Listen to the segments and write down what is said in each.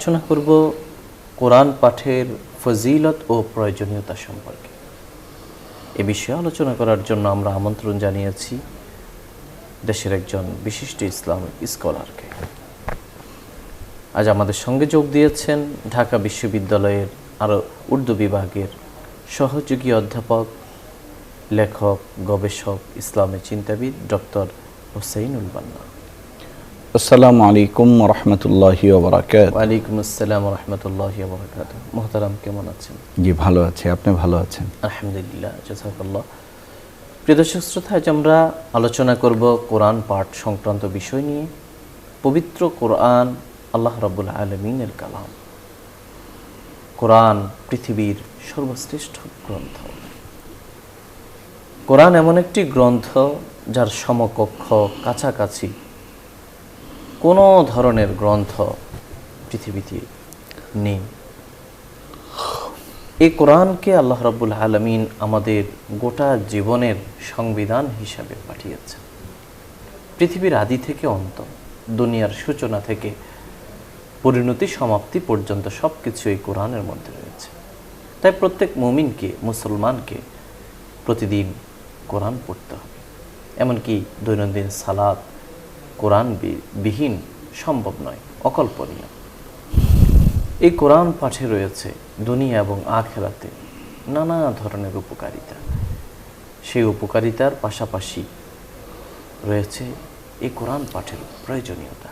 আলোচনা করব কোরআন পাঠের ফজিলত ও প্রয়োজনীয়তা সম্পর্কে। এ বিষয়ে আলোচনা করার জন্য আমরা আমন্ত্রণ জানিয়েছি দেশের একজন বিশিষ্ট ইসলামিক স্কলারকে। আজ আমাদের সঙ্গে যোগ দিয়েছেন ঢাকা বিশ্ববিদ্যালয়ের আরও উর্দু বিভাগের সহযোগী অধ্যাপক, লেখক, গবেষক ইসলামের চিন্তাবিদ ডক্টর হোসেইনুল বান্না। আসসালামু আলাইকুম রহমতুল্লাহি ওবরাকাত। ওয়ালাইকুম আসসালাম রহমতুল্লাহ বরকাত মোহতারাম কেমন আছেন? জি ভালো আছি। আপনি ভালো আছেন? আলহামদুলিল্লাহ জাজাকাল্লাহ। প্রিয় দর্শক শ্রোতা আজ আমরা আলোচনা করব কোরআন পাঠ সংক্রান্ত বিষয় নিয়ে। পবিত্র কোরআন আল্লাহ রাবুল আলমিনের কালাম। কোরআন পৃথিবীর সর্বশ্রেষ্ঠ গ্রন্থ। কোরআন এমন একটি গ্রন্থ যার সমকক্ষ কাছাকাছি কোনো ধরনের গ্রন্থ পৃথিবীতে নেই। এই কোরআনকে আল্লাহ রাব্বুল আলমিন আমাদের গোটা জীবনের সংবিধান হিসাবে পাঠিয়েছেন। পৃথিবীর আদি থেকে অন্ত দুনিয়ার সূচনা থেকে পরিণতি, সমাপ্তি পর্যন্ত সব কিছু এই কোরআনের মধ্যে রয়েছে। তাই প্রত্যেক মুমিনকে, মুসলমানকে প্রতিদিন কোরআন পড়তে হবে। এমনকি দৈনন্দিন সালাদ কোরআন বিহীন সম্ভব নয়, অকল্পনীয়। এই কোরআন পাঠে রয়েছে দুনিয়া এবং আখেরাতে নানা ধরনের উপকারিতা। সেই উপকারিতার পাশাপাশি রয়েছে এই কোরআন পাঠের প্রয়োজনীয়তা।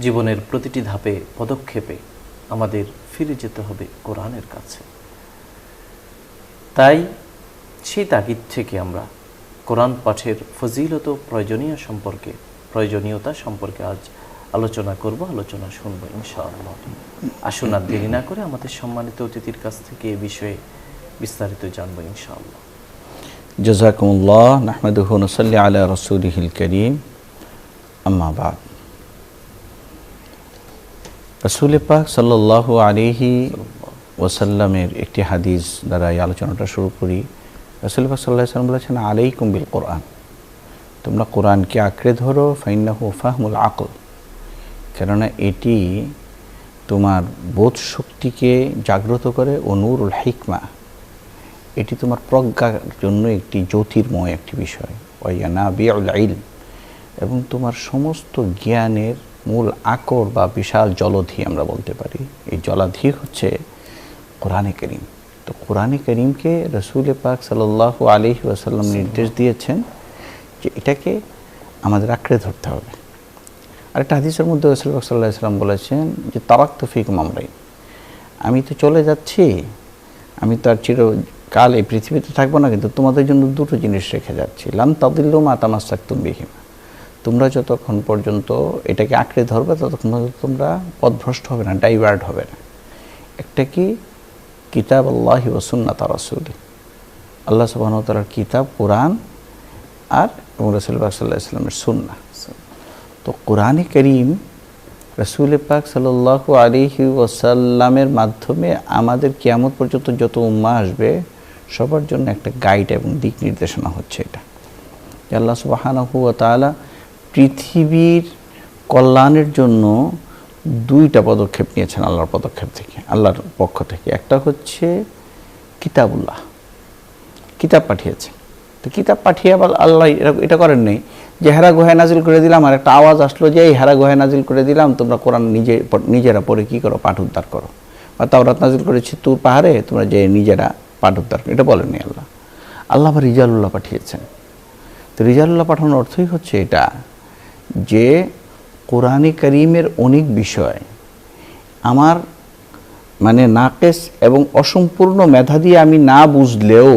জীবনের প্রতিটি ধাপে পদক্ষেপে আমাদের ফিরে যেতে হবে কোরআনের কাছে। তাই সেই তাগিদ থেকে আমরা কোরআন পাঠের ফজিলত প্রয়োজনীয় সম্পর্কে, প্রয়োজনীয়তা সম্পর্কে আজ আলোচনা করব, আলোচনা শুনব ইনশাআল্লাহ। আসুন আর দেরি না করে আমাদের সম্মানিত অতিথির কাছ থেকে এ বিষয়ে বিস্তারিত জানব ইনশাআল্লাহ। জাজাকুমুল্লাহ, নাহমেদুহ নসল্লি আলা রসুলহিল করিম। আম্মাবাদ রসুল পাক সাল্লাহ আলিহি ওসাল্লামের একটি হাদিস দ্বারা এই আলোচনাটা শুরু করি। রসুল পাক সাল্লাহ সাল্লাম বলেছেন, আলাইকুম বিল কোরআন। তোমরা কোরআনকে আঁকড়ে ধরো, ফাইন্নাহু ফাহমুল আকল। কেননা এটি তোমার বোধ শক্তিকে জাগ্রত করে ও নূরুল হিকমা। এটি তোমার প্রজ্ঞার জন্য একটি জ্যোতির্ময় একটি বিষয়। ওয়াইয়ানা বিউল ইল এবং তোমার সমস্ত জ্ঞানের মূল আকর বা বিশাল জলধি আমরা বলতে পারি। এই জলাধি হচ্ছে কোরআনে করিম। তো কোরআনে করিমকে রসুল পাক সাল্লাহ আলহি ওয়াসাল্লাম নির্দেশ দিয়েছেন যে এটাকে আমাদের আঁকড়ে ধরতে হবে। আরেকটা হাদিসের মধ্যে রসুল পাক সাল্লাহ সাল্লাম বলেছেন যে তারাক তফিক মামরাই আমি তো চলে যাচ্ছি, আমি তো আর চিরকাল এই পৃথিবীতে থাকব না, কিন্তু তোমাদের জন্য দুটো জিনিস রেখে যাচ্ছি। লাম তাদিল্লু মা তামাসাক্তুম বিহিমা। তোমরা যতক্ষণ পর্যন্ত এটাকে আঁকড়ে ধরবে, ততক্ষণ পর্যন্ত তোমরা পথভ্রষ্ট হবে না, ডাইভার্ট হবে না। একটা কি? কিতাব আল্লাহি ওসুন্নাত রাসুলি আল্লাহ সুবাহতালার কিতাব, কোরআন আর এবং রসুল পাক সাল্লাহ ইসলামের সুন্না তো কোরআনে করিম রসুল পাক সাল্লাহ আলিহি ওসাল্লামের মাধ্যমে আমাদের কিয়ামত পর্যন্ত যত উম্মা আসবে, সবার জন্য একটা গাইড এবং দিক নির্দেশনা হচ্ছে এটা। আল্লাহ সুবাহানহু তাআলা পৃথিবীর কল্যাণের জন্য দুইটা পদক্ষেপ নিয়েছেন আল্লাহর পদক্ষেপ থেকে, আল্লাহর পক্ষ থেকে। একটা হচ্ছে কিতাবুল্লাহ। কিতাব পাঠিয়েছে তো কিতাব পাঠিয়ে আবার আল্লাহ এটা করেন নেই। যে হেরা গোহায় নাজিল করে দিলাম, আর একটা আওয়াজ আসলো যে, এই হেরা গোহায় নাজিল করে দিলাম, তোমরা কোরআন নিজে নিজেরা পড়ে কী করো? পাঠ উদ্ধার করো। বা তাওরাত নাজিল করেছি তুর পাহাড়ে, তোমরা যে নিজেরা পাঠ উদ্ধার এটা বলেননি আল্লাহ। আল্লাহ আবার রিজালুল্লাহ পাঠিয়েছেন। তো রিজালুল্লাহ পাঠানোর অর্থই হচ্ছে এটা যে কোরআনে করিমের অনেক বিষয় আমার মানে নাকেস এবং অসম্পূর্ণ মেধা দিয়ে আমি না বুঝলেও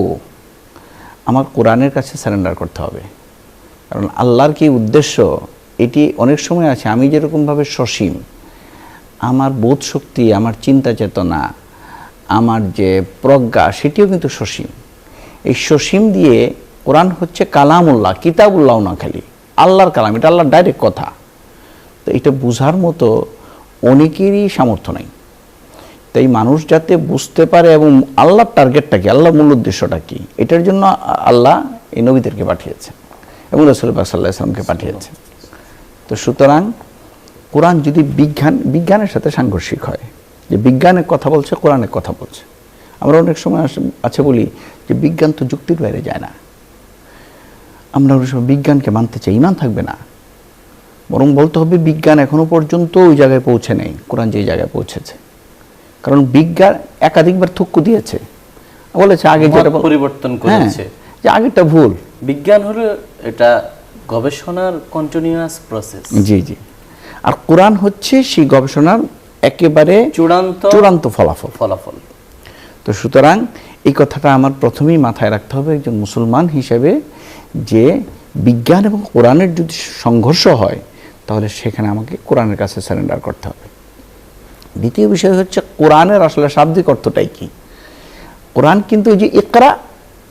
আমার কোরআনের কাছে সারেন্ডার করতে হবে। কারণ আল্লাহর কি উদ্দেশ্য? এটি অনেক সময় আছে, আমি যেরকমভাবে সসীম, আমার বোধ শক্তি, আমার চিন্তা চেতনা, আমার যে প্রজ্ঞা, সেটিও কিন্তু সসীম। এই সসীম দিয়ে কোরআন হচ্ছে কালামুল্লাহ, কিতাবুল্লাহ না খালি, আল্লাহর কালাম, এটা আল্লাহর ডাইরেক্ট কথা। তো এটা বোঝার মতো অনেকেরই সামর্থ্য নাই। তাই মানুষ যাতে বুঝতে পারে এবং আল্লাহর টার্গেটটা কি আল্লাহ মূল উদ্দেশ্যটা কি, এটার জন্য আল্লাহ এই নবীদেরকে পাঠিয়েছেন এবং রসুল পাক সাল্লাহ আসলামকে পাঠিয়েছেন। তো সুতরাং কোরআন যদি বিজ্ঞান, বিজ্ঞানের সাথে সাংঘর্ষিক হয়, যে বিজ্ঞানের কথা বলছে, কোরআনের কথা বলছে। আমরা অনেক সময় আছে বলি যে বিজ্ঞান তো যুক্তির বাইরে যায় না। আমরা অনেক সময় বিজ্ঞানকে মানতে চাই, ইমান থাকবে না। বরং বলতে হবে বিজ্ঞান এখনও পর্যন্ত ওই জায়গায় পৌঁছে নেই কোরআন যে জায়গায় পৌঁছেছে। কারণ বিজ্ঞান একাধিকবার থুক্কু দিয়েছে। বলেছে আগে যেটা পরিবর্তন হ্যাঁ, করেছে। যে আগেরটা ভুল। বিজ্ঞান হলো এটা গবেষণার কন্টিনিউয়াস প্রসেস জি জি। আর কোরআন হচ্ছে সেই গবেষণার একেবারে চূড়ান্ত চূড়ান্ত ফলাফল। ফলাফল। তো সুতরাং এই কথাটা আমার প্রথমেই মাথায় রাখতে হবে একজন মুসলমান হিসেবে যে বিজ্ঞান এবং কোরআনের যদি সংঘর্ষ হয় তাহলে সেখানে আমাকে কোরআনের কাছে সারেন্ডার করতে হবে। দ্বিতীয় বিষয় হচ্ছে কোরআনের আসলে শাব্দিক অর্থটাই কি? কোরআন কিন্তু এই যে ইকরা,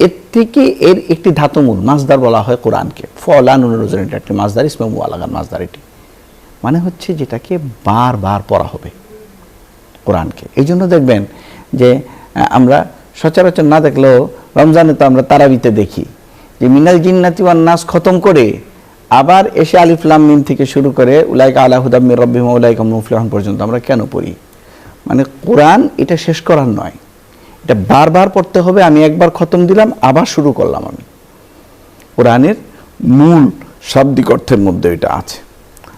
এর থেকে এর একটি ধাতুমূল, মাছদার বলা হয় কোরআনকে। ফলানুরোজন এটা একটি মাছদার, ইসমে মুআলাগান মাছদার এটি। মানে হচ্ছে যেটাকে বারবার পড়া হবে কোরআনকে। এই জন্য দেখবেন যে আমরা সচরাচর না দেখলেও রমজানে তো আমরা তারাবিতে দেখি যে, মিনাল জিন্নাতি নাস খতম করে আবার এসে আলিফলাম মিম থেকে শুরু করে উলাইকা আলা হুদাম্মির রব্বিম উলাইকা মুফলিহন পর্যন্ত আমরা কেন পড়ি? মানে কোরআন এটা শেষ করার নয়। এটা বারবার পড়তে হবে, আমি একবার খতম দিলাম, আবার শুরু করলাম আমি। কোরআনের মূল শাব্দিক অর্থের মধ্যে এটা আছে।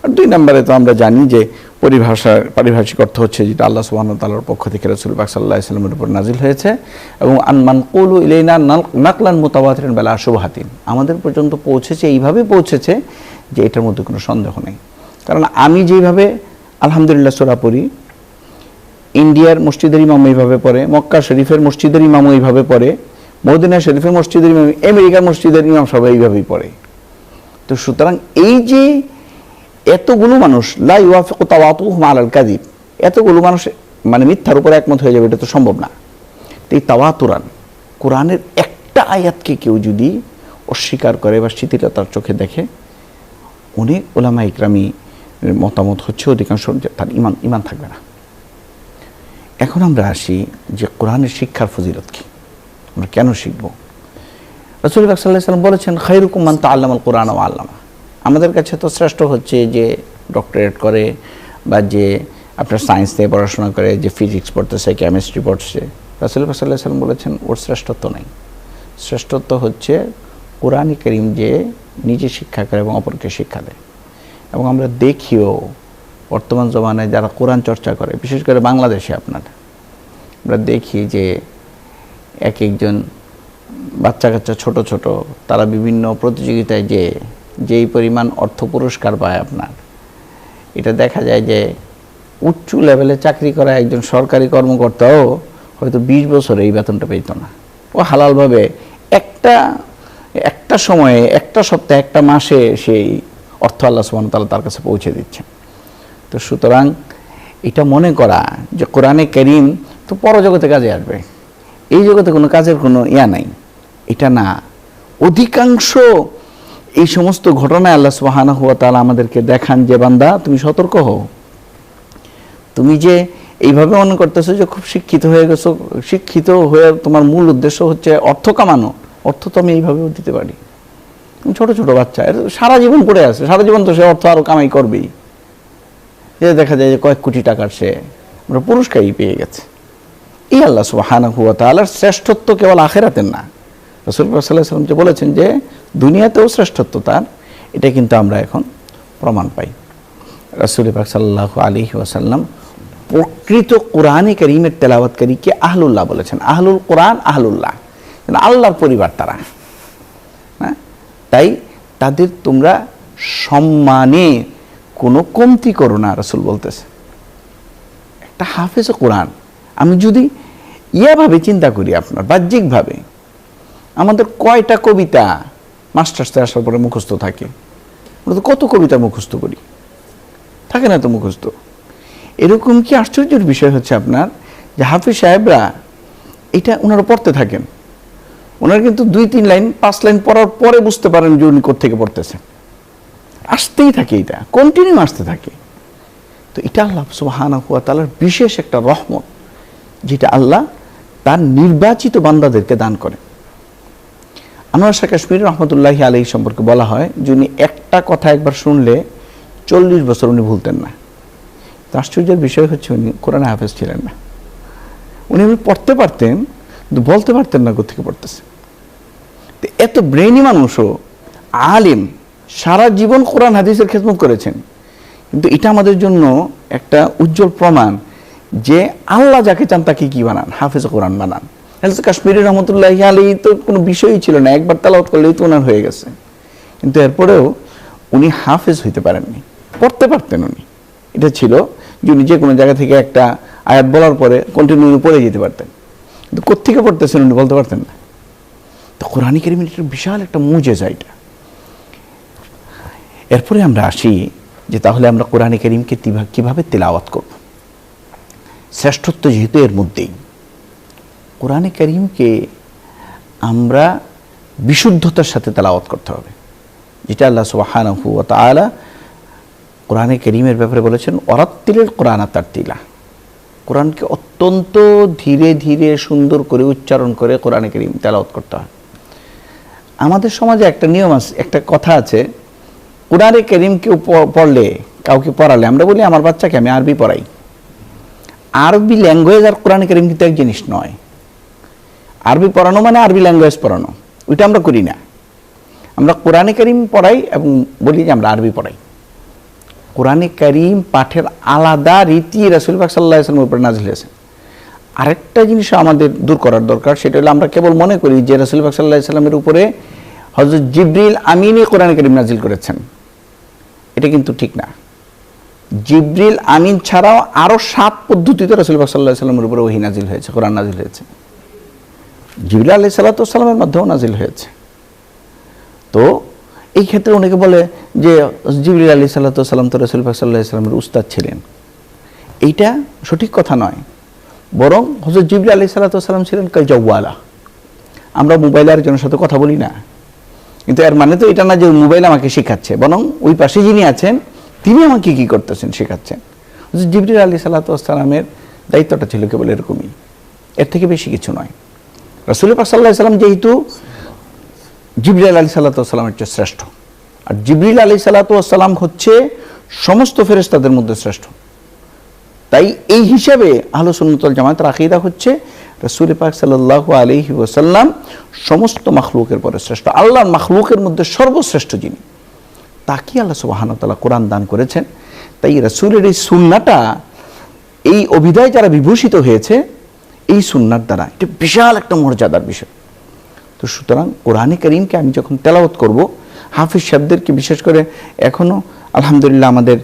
আর দুই নম্বরে তো আমরা জানি যে পরিভাষার পারিভাষিক অর্থ হচ্ছে যেটা আল্লাহ সুবহান তাল্লাহর পক্ষ থেকে রসুল বাক সাল্লাহ ইসলামের উপর নাজিল হয়েছে এবং আনমান কৌলু ইলেনা নাকলান মোতাবাতের বেলা শুভহাতিন আমাদের পর্যন্ত পৌঁছেছে, এইভাবে পৌঁছেছে যে এটার মধ্যে কোনো সন্দেহ নেই। কারণ আমি যেভাবে আলহামদুলিল্লাহ সোরা পড়ি, ইন্ডিয়ার মসজিদের ইমাম এইভাবে পড়ে, মক্কা শরীফের মসজিদের ইমামও এইভাবে পড়ে, মদিনা শরীফের মসজিদের ইমাম, আমেরিকার মসজিদের ইমাম সবাই এইভাবেই পড়ে। তো সুতরাং এই যে এতগুলো মানুষ, লা ইউয়াফিকু তাওয়াতুহুম আলাল কাযিব। এতগুলো মানুষ মানে মিথ্যার উপর একমত হয়ে যাবে, এটা তো সম্ভব না। তো এই তাওয়াতুরান, কোরআনের একটা আয়াতকে কেউ যদি অস্বীকার করে বা শিথিলতার চোখে দেখে, অনেক ওলামা ইকরামি মতামত হচ্ছে, অধিকাংশ তার ইমান ইমান থাকবে না। এখন আমরা আসি যে কোরআনের শিক্ষার ফজিলত কি। আমরা কেন শিখব? রসুল সাল্লাহ সাল্লাম বলেছেন খৈরুকুম মান আল্লামাল কোরআন ও আল্লামা। আমাদের কাছে তো শ্রেষ্ঠ হচ্ছে যে ডক্টরেট করে বা যে আপনার সায়েন্স নিয়ে পড়াশোনা করে, যে ফিজিক্স পড়তেছে কেমিস্ট্রি পড়ছে। রাসুল সাল্লাহ সাল্লাম বলেছেন, ওর শ্রেষ্ঠত্ব নেই। শ্রেষ্ঠত্ব হচ্ছে কোরআন করিম যে নিজে শিক্ষা করে এবং অপরকে শিক্ষা দেয়। এবং আমরা দেখিও বর্তমান জমানায় যারা কোরআন চর্চা করে, বিশেষ করে বাংলাদেশে আপনার আমরা দেখি যে এক একজন বাচ্চা কাচ্চা ছোট ছোট, তারা বিভিন্ন প্রতিযোগিতায় যে যেই পরিমাণ অর্থ পুরস্কার পায় আপনার। এটা দেখা যায় যে উচ্চ লেভেলে চাকরি করা একজন সরকারি কর্মকর্তাও হয়তো বিশ বছরে এই বেতনটা পেত না। ও হালালভাবে একটা একটা সময়ে, একটা সপ্তাহে, একটা মাসে সেই অর্থ আল্লাহ সুবহান তাআলা তার কাছে পৌঁছে দিচ্ছে তো সুতরাং এটা মনে করা যে কোরআনে করিম তো পরজগতে কাজে আসবে। এই জগতে কোনো কাজের কোনো ইয়া নাই। এটা না, অধিকাংশ এই সমস্ত ঘটনায় আল্লাহ সুবহানাহু ওয়া তাআলা আমাদেরকে দেখান যে, বান্দা, তুমি সতর্ক হও। তুমি যে এইভাবে মনে করতেছো যে খুব শিক্ষিত হয়ে গেছো, শিক্ষিত হয়ে তোমার মূল উদ্দেশ্য হচ্ছে অর্থ কামানো। অর্থ তো আমি এইভাবেও দিতে পারি। ছোট ছোট বাচ্চা, এর সারা জীবন পড়ে আছে, সারা জীবন তো সে অর্থ আরও কামাই করবেই। যে দেখা যায় যে কয়েক কোটি টাকার সে আমরা পুরস্কারই পেয়ে গেছে। এই আল্লাহ সুবহানাহু ওয়া তাআলার শ্রেষ্ঠত্ব কেবল আখেরাতের না। রাসূল সাল্লাল্লাহু আলাইহি ওয়াসাল্লাম যে বলেছেন যে দুনিয়াতেও শ্রেষ্ঠত্ব তার, এটা কিন্তু আমরা এখন প্রমাণ পাই। রাসুল পাক সাল্লাল্লাহু আলাইহি ওয়াসাল্লাম প্রকৃত কোরআনে করিমের তেলাওয়াতকারীকে আহলুল্লাহ বলেছেন। আহলুল কোরআন, আহলুল্লাহ। আল্লাহর পরিবার তারা। হ্যাঁ? তাই তাদের তোমরা সম্মানে কোনো কমতি করো না, রাসুল বলতেছে। একটা হাফেজ কোরআন। আমি যদি ইয়াভাবে চিন্তা করি আপনার, বাহ্যিকভাবে, আমাদের কয়টা কবিতা মাস্টার্সে আসার পরে মুখস্থ থাকে। আমরা তো কত কবিতা মুখস্থ করি। থাকে না তো মুখস্থ। এরকম কি আশ্চর্যের বিষয় হচ্ছে আপনার? যে হাফিজ সাহেবরা এটা ওনারা পড়তে থাকেন। ওনারা কিন্তু দুই, তিন লাইন, পাঁচ লাইন পড়ার পরে বুঝতে পারেন যে উনি কোথেকে পড়তেছেন। আসতেই থাকে এটা কন্টিনিউ আসতে থাকে। তো এটা আল্লাহ সুবাহানা হুয়া তালার বিশেষ একটা রহমত, যেটা আল্লাহ তার নির্বাচিত বান্দাদেরকে দান করে আনোয়ার শাহ কাশ্মীর রহমতুল্লাহি আলহী সম্পর্কে বলা হয় যে উনি একটা কথা একবার শুনলে চল্লিশ বছর উনি ভুলতেন না। আশ্চর্যের বিষয় হচ্ছে উনি কোরআনে হাফেজ ছিলেন না। উনি এমনি পড়তে পারতেন, কিন্তু বলতে পারতেন না কোথেকে পড়তেছে। তো এত ব্রেনি মানুষও, আলিম, সারা জীবন কোরআন হাদিসের খেদমত করেছেন। কিন্তু এটা আমাদের জন্য একটা উজ্জ্বল প্রমাণ যে আল্লাহ যাকে চান তাকে কি বানান? হাফেজ কোরআন বানান। তাহলে তো কাশ্মীরি রহমতুল্লাহ আলী তো কোনো বিষয়ই ছিল না, একবার তালাওয়াত করলেই তো ওনার হয়ে গেছে। কিন্তু এরপরেও উনি হাফেজ হইতে পারেননি, পড়তে পারতেন উনি। এটা ছিল যে উনি যে কোনো জায়গা থেকে একটা আয়াত বলার পরে কন্টিনিউ পড়ে যেতে পারতেন। কিন্তু কোথেকে পড়তেছেন উনি বলতে পারতেন না। তো কোরআন কেরিমের একটা বিশাল একটা মুজেজা এটা। এরপরে আমরা আসি যে তাহলে আমরা কোরআন করিমকে কীভাবে তেলাওয়াত করব? শ্রেষ্ঠত্ব যেহেতু এর মধ্যেই। কোরআনে করিমকে আমরা বিশুদ্ধতার সাথে তেলাওয়াত করতে হবে। যেটা আল্লাহ সুবাহানহু তালা কোরআনে করিমের ব্যাপারে বলেছেন অরাত্তিলের কোরআন তার তিলা কোরআনকে অত্যন্ত ধীরে ধীরে সুন্দর করে উচ্চারণ করে কোরআনে করিম তেলাওয়াত করতে হয়। আমাদের সমাজে একটা নিয়ম আছে, একটা কথা আছে, কোরআনে করিম কেউ প- পড়লে, কাউকে পড়ালে, আমরা বলি, আমার বাচ্চাকে আমি আরবি পড়াই। আরবি ল্যাঙ্গুয়েজ আর কোরআনে করিম কিন্তু এক জিনিস নয়। আরবি পড়ানো মানে আরবি ল্যাঙ্গুয়েজ পড়ানো। ওইটা আমরা করি না। আমরা কোরআনে করিম পড়াই এবং বলি যে আমরা আরবি পড়াই। কোরআনে করিম পাঠের আলাদা রীতি রাসুল পাক সাল্লাহ ইসলামের উপরে নাজিল হয়েছে। আরেকটা জিনিস আমাদের দূর করার দরকার, সেটা হলো আমরা কেবল মনে করি যে রাসুল পাক সাল্লাহ ইসলামের উপরে হজরত জিব্রিল আমিনই কোরআনে করিম নাজিল করেছেন। এটা কিন্তু ঠিক না। জিব্রিল আমিন ছাড়াও আরও সাত পদ্ধতিতে রাসুল পাক সাল্লাহ ইসলামের উপরে ওহি নাজিল হয়েছে, কোরআন নাজিল হয়েছে। জিবরিল আলি সাল্লাতামের মাধ্যমেও নাজিল হয়েছে। তো এই ক্ষেত্রে অনেকে বলে যে জিবরিল আলী সাল্লাতাম তো রসুল পাক সাল্লাহ ইসলামের উস্তাদ ছিলেন। এইটা সঠিক কথা নয়। বরং হজরত জিবরি আলী সাল্লাতাম ছিলেন কাল জওয়ালা। আমরা মোবাইলে আরেকজনের সাথে কথা বলি না। কিন্তু এর মানে তো এটা না যে মোবাইল আমাকে শেখাচ্ছে, বরং ওই পাশে যিনি আছেন, তিনি আমাকে কি করতেছেন শেখাচ্ছেন। জিবরিল আলী সাল্লাতামের দায়িত্বটা ছিল কেবল এরকমই। এর থেকে বেশি কিছু নয়। রসুল পাক সাল্লাহ সাল্লাম যেহেতু জিবরিল আলী সাল্লাতামের চেয়ে শ্রেষ্ঠ। আর জিবরিল আলী সাল্লাতাম হচ্ছে সমস্ত ফেরেস্তাদের মধ্যে শ্রেষ্ঠ। তাই এই হিসাবে আহলো জামায়াতের আকিদা হচ্ছে রসুল পাক সাল্লাহ আলহি ওসাল্লাম সমস্ত মাখলুকের পরে শ্রেষ্ঠ। আল্লাহর মাখলুকের মধ্যে সর্বশ্রেষ্ঠ যিনি, তাকে আল্লাহ সুবাহানতাল্লাহ কোরআন দান করেছেন। তাই রসুলের এই সুন্নাটা এই অভিধায় যারা বিভূষিত হয়েছে এই সুন্নার দ্বারা, এটা বিশাল একটা মর্যাদার বিষয়। তো সুতরাং কোরআনে করিমকে আমি যখন তেলাওয়াত করব, হাফিজ সাহেবদেরকে বিশেষ করে এখনও আলহামদুলিল্লাহ আমাদের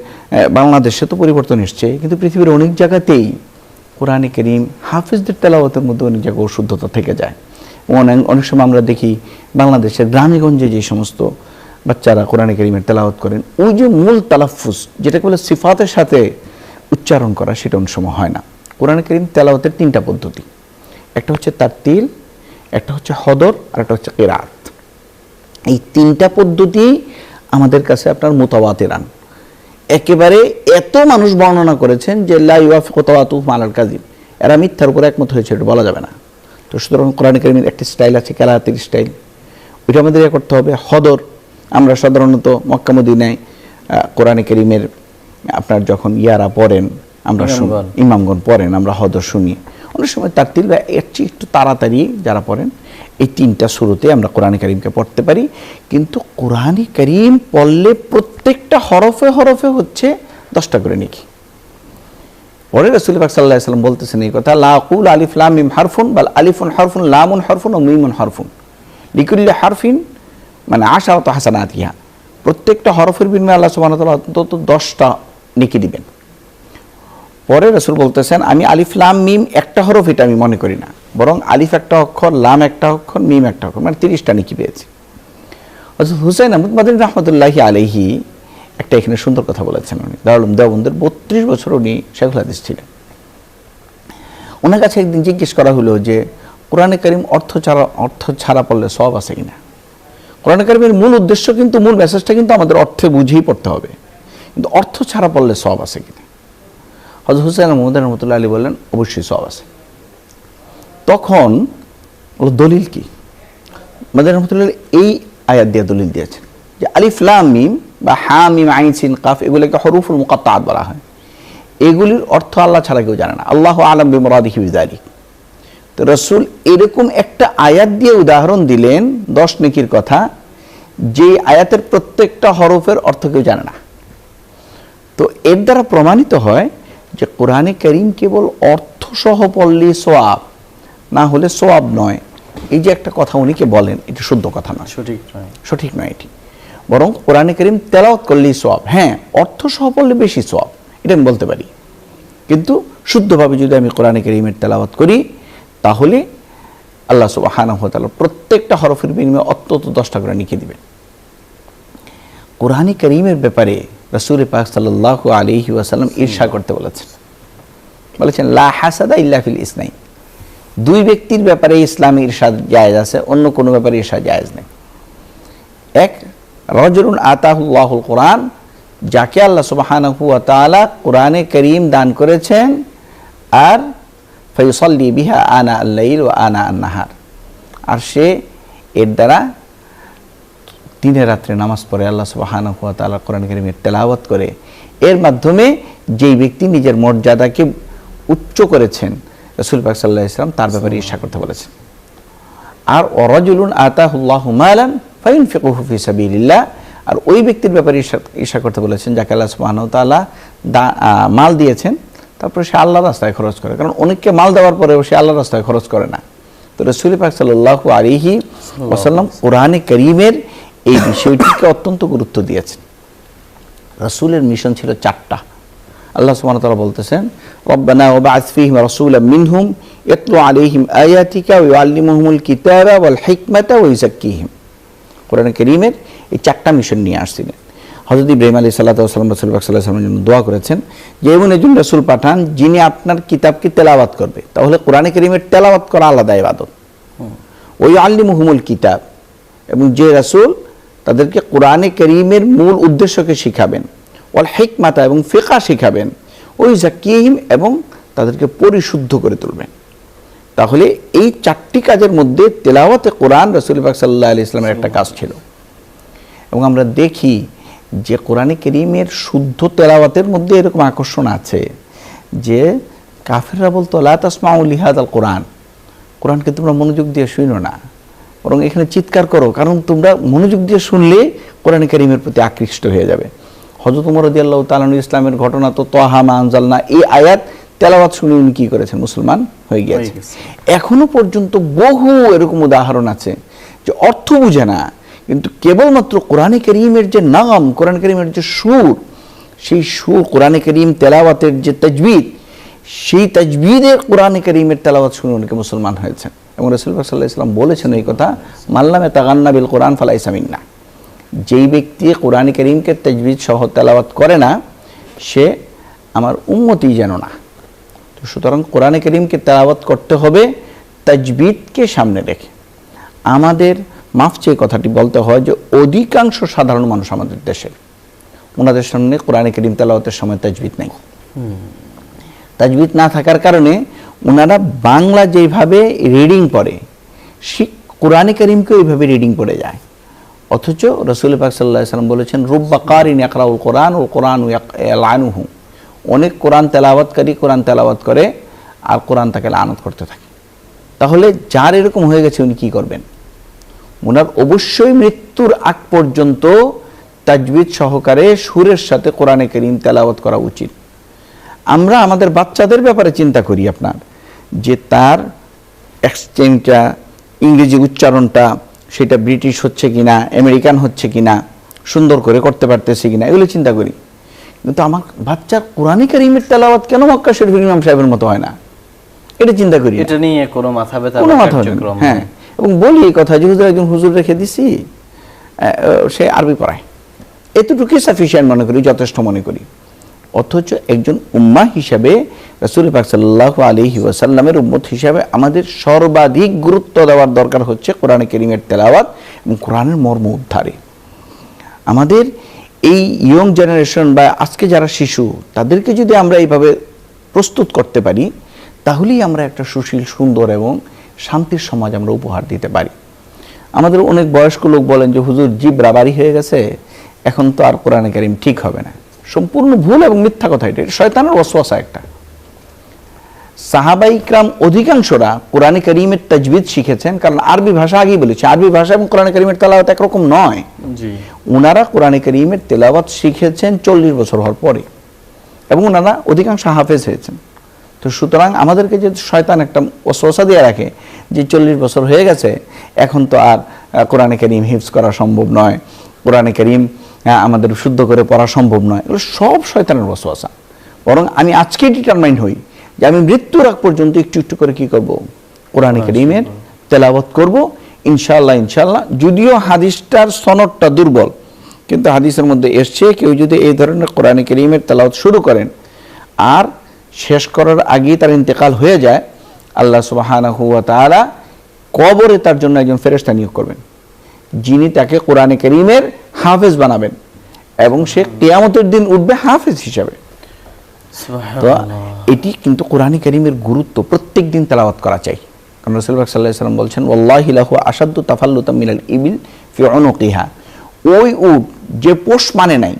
বাংলাদেশে তো পরিবর্তন এসছে, কিন্তু পৃথিবীর অনেক জায়গাতেই কোরআনে করিম হাফিজদের তেলাওয়াতের মধ্যে অনেক জায়গায় অশুদ্ধতা থেকে যায়। অনেক অনেক সময় আমরা দেখি বাংলাদেশের গ্রামেগঞ্জে যে সমস্ত বাচ্চারা কোরআনে করিমের তেলাওয়াত করেন, ওই যে মূল তালাফুস যেটাকে বলে সিফাতের সাথে উচ্চারণ করা, সেটা অনেক সময় হয় না। কোরআনে করিম তেলাওয়াতের তিনটা পদ্ধতি। একটা হচ্ছে তার তিল একটা হচ্ছে হদর আর একটা হচ্ছে কেরাত। এই তিনটা পদ্ধতি আমাদের কাছে আপনার মোতাবাতেরান। একেবারে এত মানুষ বর্ণনা করেছেন যে লাইওয়াফাতু মালাল কাজিম এরা মিথ্যার উপর একমত হয়েছে এটা বলা যাবে না। তো সুতরাং কোরআন করিমের একটি স্টাইল আছে কেরাতের স্টাইল। ওইটা আমাদের ইয়ে করতে হবে হদর। আমরা সাধারণত মক্কা মদিনায় আহ, কোরআনে করিমের আপনার যখন ইয়ারা পড়েন আমরা শুনি। ইমামগণ। পড়েন আমরা হদর শুনি। অনেক সময় তার তিল বা এর চেয়ে একটু তাড়াতাড়ি যারা পড়েন এই তিনটা শুরুতে আমরা কোরআন করিমকে পড়তে পারি। কিন্তু কোরআন করিম পড়লে প্রত্যেকটা হরফে হরফে হচ্ছে দশটা করে নাকি। পরে রসুল পাক সাল্লাহ সাল্লাম বলতেছেন এই কথা লাকুল আলিফ লাম মিম হারফুন বাল আলিফুন হারফুন লামুন হারফুন ও মিমুন হারফুন। লিকুল্লি হারফিন মানে আশা তো হাসানাত ইহা প্রত্যেকটা হরফের বিনিময়ে আল্লাহ সুবাহ অন্তত দশটা নেকি দিবেন। পরে রসুল বলতেছেন, আমি আলিফ, লাম, মিম একটা হরফ এটা আমি মনে করি না। বরং আলিফ একটা অক্ষর, লাম একটা অক্ষর, মিম একটা অক্ষর মানে তিরিশটা নিকি পেয়েছি। অর্থাৎ হুসাইন আহমদ মাদিন রহমতুল্লাহি আলহি একটা এখানে সুন্দর কথা বলেছেন উনি। দারুল দেওবন্দের বত্রিশ বছর উনি শেখুল হাদিস ছিলেন। ওনার কাছে একদিন জিজ্ঞেস করা হলো যে, কোরআনে করিম অর্থ ছাড়া অর্থ ছাড়া পড়লে সব আছে কিনা? কোরআনে করিমের মূল উদ্দেশ্য কিন্তু, মূল মেসেজটা কিন্তু আমাদের অর্থে বুঝেই পড়তে হবে। কিন্তু অর্থ ছাড়া পড়লে সব আছে কিনা? হজরত হুসেন মোহাম্মদ রহমতুল্লাহ আলী বললেন, অবশ্যই সব আছে। তখন দলিল কি? মাদার রহমতুল্লাহ এই আয়াত দিয়ে দলিল দিয়েছেন যে আলিফ লাম মিম বা হা মিম আইন সিন কাফ এগুলোকে হরুফুল মুকাত্তাত বলা হয়। এগুলির অর্থ আল্লাহ ছাড়া কেউ জানে না। আল্লাহ আলম বিমরাদিহি বিদারিক তো রসুল এরকম একটা আয়াত দিয়ে উদাহরণ দিলেন দশ নেকির কথা, যে আয়াতের প্রত্যেকটা হরফের অর্থ কেউ জানে না। তো এর দ্বারা প্রমাণিত হয় যে কোরআনে করিম কেবল অর্থ সহ পড়লে সোয়াব না হলে সোয়াব নয়। এই যে একটা কথা উনিকে বলেন এটা শুদ্ধ কথা নয়। সঠিক নয়। সঠিক নয় এটি। বরং কোরআনে করিম তেলাওয়াত করলেই সোয়াব হ্যাঁ অর্থ সহ পড়লে বেশি সোয়াব এটা আমি বলতে পারি। কিন্তু শুদ্ধভাবে যদি আমি কোরআনে করিমের তেলাওয়াত করি তাহলে আল্লাহ সুবহানাহু ওয়া তাআলা প্রত্যেকটা হরফের বিনিময়ে অত্যন্ত দশটা করে লিখে দিবেন। কোরআনে করিমের ব্যাপারে রসুল পাক সাল্লাল্লাহু আলাইহি ওয়াসাল্লাম ঈর্ষা করতে বলেছেন। বলেছেন, লা হাসাদা ইল্লা ফিল ইসনাইন। দুই ব্যক্তির ব্যাপারে ইসলামে ইরশাদ জায়েজ আছে, অন্য কোনো ব্যাপারে ইরশাদ জায়েজ নেই। এক রজরুন আতাহুল্লাহুল কোরআন, যাকে আল্লাহ সুবহানাহু ওয়া কোরআনে করিম দান করেছেন, আর ফৈসল্লি বিহা আনা আল্লাইল ও আনা আন্নাহার। আর সে এর দ্বারা দিনে রাত্রে নামাজ পড়ে আল্লাহ সুবহানাহু ওয়া তাআলা কোরআন কারীমের তেলাওয়াত করে। এর মাধ্যমে যেই ব্যক্তি নিজের মর্যাদাকে উচ্চ করেছেন রাসূল পাক সাল্লাল্লাহু আলাইহি সাল্লাম তার ব্যাপারে ঈর্ষা করতে বলেছেন। আর অরাজুলুন আতাহুল্লাহু মালান ফায়ুনফিকুহু ফি সাবিলিল্লাহ আর ওই ব্যক্তির ব্যাপারে ঈর্ষা- করতে বলেছেন যাকে আল্লাহ তাআলা দা- মাল দিয়েছেন তারপরে সে আল্লাহ রাস্তায় খরচ করে কারণ অনেককে মাল দেওয়ার পরেও সে আল্লাহ রাস্তায় খরচ করে না। তো রসুল পাক সাল্লাল্লাহু আলাইহি ওয়াসাল্লাম কোরআনে করিমের এই বিষয়টিকে অত্যন্ত গুরুত্ব দিয়েছেন। রাসূলের মিশন ছিল চারটা। আল্লাহ তাআলা বলতেছেন রব্বানা ওয়া বা'আথ ফীহিম রাসূলাম মিনহুম ইয়াতলু আলাইহিম আয়াতিকা ওয়া ইউআল্লিমুহুমুল কিতাবা ওয়াল হিকমাতা ওয়া ইউযাক্কিহিম। কোরআন কারীমের এই চারটা মিশন নিয়ে আসছিলেন। হযরত ইব্রাহিম ওয়াস সালাম রাসূল সাল্লাল্লাহু জন্য দোয়া করেছেন যে এমন একজন রাসূল পাঠান যিনি আপনার কিতাবকে তেলাওয়াত করবে। তাহলে কোরআনে কারীমের তেলাওয়াত করা আলাদা ইবাদত। ওই আল্লিমুহুমুল কিতাব এবং যে রাসূল তাদেরকে কোরআনে করিমের মূল উদ্দেশ্যকে শিখাবেন, ওয়াল হিকমাতা এবং ফেকা শিখাবেন, ওই জাকিহিম এবং তাদেরকে পরিশুদ্ধ করে তুলবেন। তাহলে এই চারটি কাজের মধ্যে তেলাওয়াতে কোরআন রসুল পাক সাল্লাহ আলি ইসলামের একটা কাজ ছিল। এবং আমরা দেখি যে কোরআনে করিমের শুদ্ধ তেলাওয়াতের মধ্যে এরকম আকর্ষণ আছে যে কাফেররা বলতো, লা তাসমাউল ইহাদ আল কোরআন। কোরআনকে তোমরা মনোযোগ দিয়ে শুনো না। বরং এখানে চিৎকার করো কারণ তোমরা মনোযোগ দিয়ে শুনলে কোরআন করিমের প্রতি আকৃষ্ট হয়ে যাবে। হজরত উমর রদিয়াল্লাহ তালানু ইসলামের ঘটনা তো তহামা আনজালনা এই আয়াত তেলাওয়াত শুনে উনি কি করেছেন? মুসলমান হয়ে গিয়েছে। এখনও পর্যন্ত বহু এরকম উদাহরণ আছে যে অর্থ বুঝে না কিন্তু কেবলমাত্র কোরআনে করিমের যে নাম কোরআন করিমের যে সুর সেই সুর কোরআনে করিম তেলাওয়াতের যে তাজবিদ সেই তাজবিদের কোরআনে করিমের তেলাওয়াত শুনে অনেকে মুসলমান হয়েছেন? এবং রসুল সাল্লাহ ইসলাম বলেছেন এই কথা মাল্লামে তাগান্না বিল কোরআন ফালাই সামিন্না যেই ব্যক্তি কোরআন করিমকে তাজবিদ সহ তেলাওয়াত করে না সে আমার উন্মতি যেন না। তো সুতরাং কোরআনে করিমকে তেলাওয়াত করতে হবে তাজবিদকে সামনে রেখে। আমাদের মাফ চেয়ে কথাটি বলতে হয় যে অধিকাংশ সাধারণ মানুষ আমাদের দেশের ওনাদের সামনে কোরআনে করিম তেলাওয়াতের সময় তাজবিদ নেই। তাজবিদ না থাকার কারণে ওনারা বাংলা যেভাবে রিডিং পড়ে শিখ কোরআনে করিমকে ওইভাবে রিডিং পড়ে যায়। অথচ রসুল পাক সাল্লাহ সাল্লাম বলেছেন, রুব্বা কারিন একরাউল কোরআন ও কোরআন লানুহু অনেক কোরআন তেলাওয়াতকারী কোরআন তেলাওয়াত করে আর কোরআন তাকে লানত করতে থাকে। তাহলে যার এরকম হয়ে গেছে উনি কী করবেন? ওনার অবশ্যই মৃত্যুর আগ পর্যন্ত তাজবিদ সহকারে সুরের সাথে কোরআনে করিম তেলাওয়াত করা উচিত। আমরা আমাদের বাচ্চাদের ব্যাপারে চিন্তা করি আপনার। যে তার এক্সচেঞ্জটা ইংরেজি উচ্চারণটা সেটা ব্রিটিশ হচ্ছে কিনা আমেরিকান হচ্ছে কিনা সুন্দর করে করতে পারতেছে কিনা এগুলো চিন্তা করি। কিন্তু আমার বাচ্চার কোরআনই কারিমের তেলাওয়াত কেন মক্কা শরীফের ইমাম সাহেবের মতো হয় না? এটা চিন্তা করি এটা নিয়ে কোনো মাথা ব্যথা কোনো মাথা হয় না। এবং বলি এই কথা যে হুজুর একজন হুজুর রেখে দিছি সে আরবি পড়ায়। এতটুকুই সাফিসিয়েন্ট মনে করি যথেষ্ট মনে করি। অথচ একজন উম্মা হিসাবে রাসূল পাক সাল্লাল্লাহু আলাইহি ওয়াসাল্লামের উম্মত হিসাবে আমাদের সর্বাধিক গুরুত্ব দেওয়ার দরকার হচ্ছে কোরআনে কারীমের তেলাওয়াত এবং কোরআনের মর্ম উদ্ধারে। আমাদের এই ইয়ং জেনারেশন বা আজকে যারা শিশু, তাদেরকে যদি আমরা এইভাবে প্রস্তুত করতে পারি, তাহলেই আমরা একটা সুশীল, সুন্দর এবং শান্তির সমাজ আমরা উপহার দিতে পারি। আমাদের অনেক বয়স্ক লোক বলেন যে, হুজুর জীব রাবারি হয়ে গেছে, এখন তো আর কোরআনে কারিম ঠিক হবে না। সম্পূর্ণ ভুল এবং মিথ্যা কথা এটা শয়তানের ওয়াসওয়াসা একটা। সাহাবাই ইকরাম অধিকাংশরা কোরআনে করিমের তাজবিদ শিখেছেন কারণ আরবি ভাষা আগেই বলেছি আরবি ভাষা এবং কোরআনে করিমের তেলাওয়াত একরকম নয়। ওনারা কোরআনে করিমের তেলাওয়াত শিখেছেন চল্লিশ বছর হওয়ার পরে এবং ওনারা অধিকাংশ হাফেজ হয়েছেন। তো সুতরাং আমাদেরকে যে শয়তান একটা ওসওয়াসা দিয়ে রাখে যে চল্লিশ বছর হয়ে গেছে এখন তো আর কোরআনে করিম হিফজ করা সম্ভব নয় কোরআনে করিম আমাদের শুদ্ধ করে পড়া সম্ভব নয়। এগুলো সব শয়তানের ওসওয়াসা বরং আমি আজকে ডিটারমাইন্ড হই যে আমি মৃত্যুর আগ পর্যন্ত একটু একটু করে কি করব? কোরআনে করিমের তেলাওয়াত করব ইনশাল্লাহ ইনশাআল্লাহ। যদিও হাদিসটার সনদটা দুর্বল কিন্তু হাদিসের মধ্যে এসছে কেউ যদি এই ধরনের কোরআনে করিমের তেলাওয়াত শুরু করেন আর শেষ করার আগেই তার ইন্তেকাল হয়ে যায় আল্লাহ সুবহানাহু ওয়া তাআলা কবরে তার জন্য একজন ফেরেস্তা নিয়োগ করবেন। যিনি তাকে কোরআনে করিমের হাফেজ বানাবেন এবং সে কেয়ামতের দিন উঠবে হাফেজ হিসাবে। তো এটি কিন্তু কোরআন করিমের গুরুত্ব, প্রত্যেক দিন তেলাওয়াত করা চাই। কারণ রসুলবাক সাল্লাহ সাল্লাম বলছেন ওল্লাহি লাহু আসাদ্দু তাফাল্লুতাম মিনাল ইবিল ফি অনুকিহা ওই উট যে পোষ মানে নাই,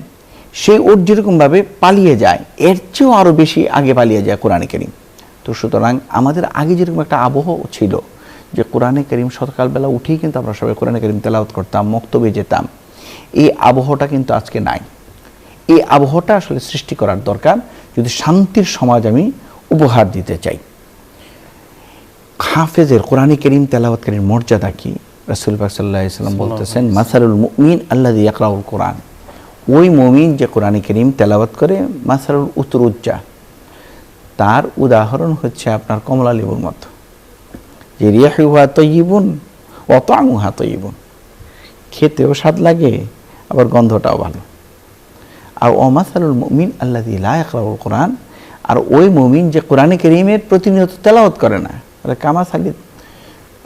সেই উট যেরকমভাবে পালিয়ে যায়, এর চেয়েও আরও বেশি আগে পালিয়ে যায় কোরআনে করিম। তো সুতরাং আমাদের আগে যেরকম একটা আবহ ছিল, যে কোরআনে করিম সকালবেলা উঠেই কিন্তু আমরা সবাই কোরআনে করিম তেলাওয়াত করতাম, মক্তবে যেতাম। এই আবহটা কিন্তু আজকে নাই। এই আবহাওয়াটা আসলে সৃষ্টি করার দরকার। যদি শান্তির সমাজ আমি উপহার দিতে চাই। হাফেজের কোরআনী করিম তেলাওয়াতকারীর মর্যাদা কি? রাসুল সাল্লাহ ইসলাম বলতেছেন মাসারুল মুমিন আল্লাহ ইয়াকরাউল কোরআন। ওই মমিন যে কোরআনী করিম তেলাওয়াত করে মাসারুল উতরুজ্জা। তার উদাহরণ হচ্ছে আপনার কমলা লেবুর মতো। যে রিয়াহুহা তৈবুন অত আমুহা তৈবুন খেতেও স্বাদ লাগে আবার গন্ধটাও ভালো। আর ওমাসালুল মুমিন আল্লাহ লাকরাউল কোরআন আর ওই মুমিন যে কোরআনে করিমের প্রতিনিয়ত তেলাওয়াত করে না বলে কামাসালি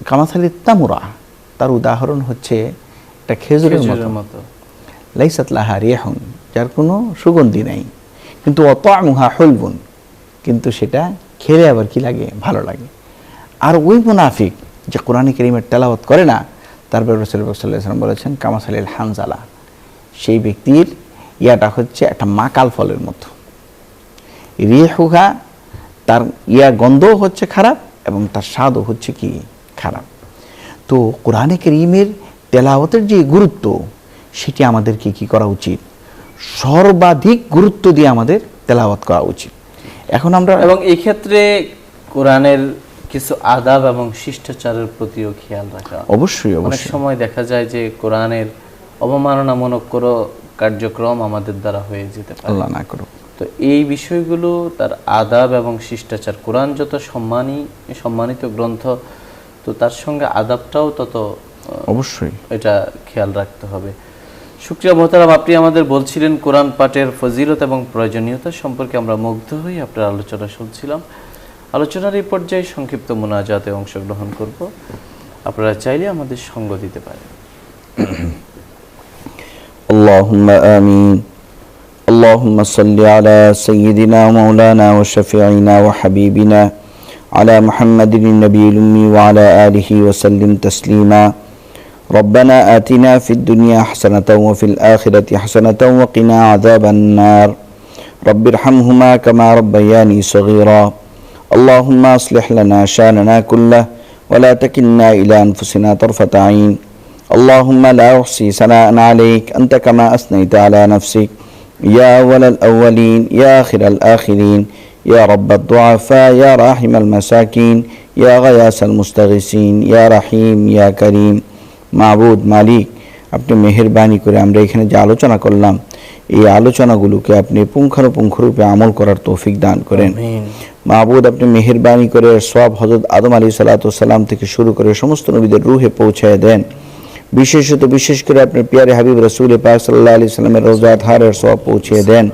কামাসালি তামুরা তার উদাহরণ হচ্ছে একটা খেজুরের মতো। লাইসাত লাহা রিয়াহুন যার কোনো সুগন্ধি নাই কিন্তু অত আমুহা হলবুন কিন্তু সেটা খেলে আবার কি লাগে? ভালো লাগে। আর ওই মুনাফিক যে কোরআন করিমের তেলাওয়াত করে না তারপর রসুল্লাহ সাল্লাম বলেছেন কামাসালিল হানজালা সেই ব্যক্তির ইয়াটা হচ্ছে একটা মাকাল ফলের মতো। রিহুহা তার ইয়া গন্ধও হচ্ছে খারাপ এবং তার স্বাদও হচ্ছে কি খারাপ। তো কোরআনে করিমের তেলাওয়াতের যে গুরুত্ব সেটি আমাদেরকে কি করা উচিত? সর্বাধিক গুরুত্ব দিয়ে আমাদের তেলাওয়াত করা উচিত। এখন আমরা এবং এই ক্ষেত্রে কোরআনের কিছু আদাব এবং শিষ্টাচারের প্রতিও খেয়াল রাখা। অবশ্যই অনেক অবশ্যই। সময় দেখা যায় যে কোরআনের অবমাননামূলক কোনো কার্যক্রম আমাদের দ্বারা হয়ে যেতে পারে। আল্লাহ না করুক। তো এই বিষয়গুলো তার আদাব এবং শিষ্টাচার কোরআন যত সম্মানী সম্মানিত গ্রন্থ তো তার সঙ্গে আদাবটাও তত অবশ্যই। এটা খেয়াল রাখতে হবে। শুক্রিয়া মোহতারাম আপনি আমাদের বলছিলেন কোরআন পাঠের ফজিলত এবং প্রয়োজনীয়তা সম্পর্কে আমরা মুগ্ধ হয়ে আপনার আলোচনা শুনছিলাম। আলোচনার এই পর্যায়ে সংক্ষিপ্ত মোনাজাতে অংশগ্রহণ করব। আপনারা চাইলে আমাদের সঙ্গ দিতে পারেন। اللهم آمين. اللهم صل على سيدنا مولانا وشفيعنا وحبيبنا على محمد النبي الأمي وعلى آله وسلم تسليما. ربنا آتنا في الدنيا حسنة وفي الآخرة حسنة وقنا عذاب النار. رب ارحمهما كما ربياني صغيرا. اللهم أصلح لنا شأننا كله ولا تكلنا إلى أنفسنا طرفة عين. اللهم لا أحصي ثناء عليك أنت كما أثنيت على نفسك يا أول الأولين يا آخر الآخرين يا رب الضعفاء يا راحم المساكين يا غياث المستغيثين يا رحيم يا كريم মাবুদ মালিক আপনি মেহেরবানি করে আমরা এখানে যে আলোচনা করলাম এই আলোচনাগুলোকে আপনি পুঙ্খানুপুঙ্খরূপে আমল করার তৌফিক দান করেন আমিন। মাহবুদ আপনি মেহেরবানি করে সব হজরত আদম আলী সালাতাম থেকে শুরু করে সমস্ত নবীদের রুহে পৌঁছায় দেন বিশেষত বিশেষ করে আপনার পিয়ারে হাবিব রসুল পাক সাল্লাহ আলি সাল্লামের রোজাত হারের সব পৌঁছে দেন।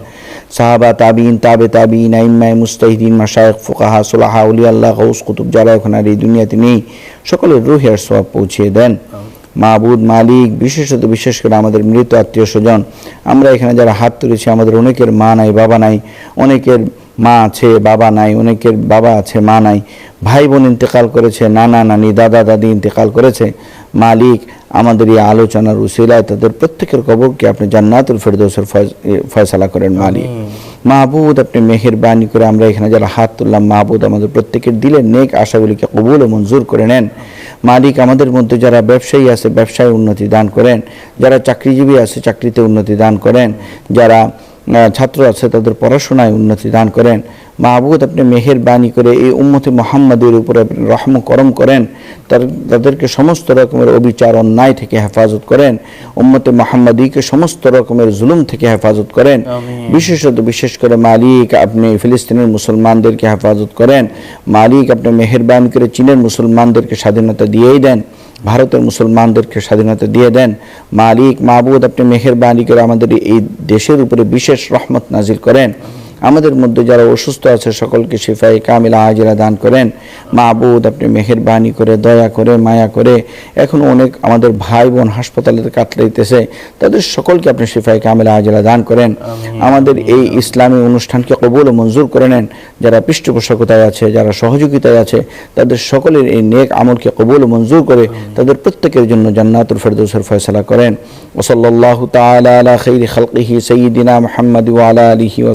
সাহাবা তাবিন তাবে তাবিন আইম্মাই মুস্তাহিদিন, মাশায়েখ, ফুকাহা, সুলাহা উলি আল্লাহ গৌস কুতুব যারা এখন আর এই দুনিয়াতে নেই। সকলের রুহের সব পৌঁছে দেন। মাহবুদ মালিক, বিশেষত বিশেষ করে আমাদের মৃত আত্মীয় স্বজন, আমরা এখানে যারা হাত তুলেছি, আমাদের অনেকের মা নাই, বাবা নাই, অনেকের মা আছে, বাবা নাই, অনেকের বাবা আছে, মা নাই, ভাই বোন ইন্তেকাল করেছে, নানা, নানি, দাদা, দাদি ইন্তেকাল করেছে মালিক আমাদের এই আলোচনার উসিলায় তাদের প্রত্যেকের কবরকে আপনি জান্নাতুল ফেরদৌসের ফয়সালা করেন মালিক। মাহবুদ আপনি মেহেরবানি করে আমরা এখানে যারা হাত তুললাম মাহবুদ আমাদের প্রত্যেকের দিলের নেক আশাগুলিকে কবুল ও মঞ্জুর করে নেন। মালিক আমাদের মধ্যে যারা ব্যবসায়ী আছে ব্যবসায় উন্নতি দান করেন। যারা চাকরিজীবী আছে চাকরিতে উন্নতি দান করেন। যারা ছাত্র আছে তাদের পড়াশোনায় উন্নতি দান করেন। মাহবুদ আপনি মেহেরবানি করে এই উম্মতে মোহাম্মদের উপরে আপনি রহম করম করেন। তার তাদেরকে সমস্ত রকমের অবিচার অন্যায় থেকে হেফাজত করেন। উম্মতে মোহাম্মদীকে সমস্ত রকমের জুলুম থেকে হেফাজত করেন। বিশেষত বিশেষ করে মালিক আপনি ফিলিস্তিনের মুসলমানদেরকে হেফাজত করেন। মালিক আপনি মেহেরবানি করে চীনের মুসলমানদেরকে স্বাধীনতা দিয়েই দেন। ভারতের মুসলমানদেরকে স্বাধীনতা দিয়ে দেন। মালিক মাহবুদ আপনি মেহেরবানি করে আমাদের এই দেশের উপরে বিশেষ রহমত নাজির করেন। আমাদের মধ্যে যারা অসুস্থ আছে সকলকে শিফাই কামিলা হাজিরা দান করেন। মাহবুদ আপনি মেহেরবানি করে দয়া করে মায়া করে। এখন অনেক আমাদের ভাই বোন হাসপাতালে কাতলাইতেছে তাদের সকলকে আপনি শিফাই কামিলা হাজিরা দান করেন। আমাদের এই ইসলামী অনুষ্ঠানকে কবুল ও মঞ্জুর করে নেন। যারা পৃষ্ঠপোষকতায় আছে যারা সহযোগিতায় আছে তাদের সকলের এই নেক আমলকে কবুল ও মঞ্জুর করে তাদের প্রত্যেকের জন্য জান্নাতুল ফেরদৌসের ফয়সালা করেন। ওসল্লাল্লাহু তাআলা আলা খালকিহি সাইয়্যিদিনা মুহাম্মদ আলা আলিহি ওয়া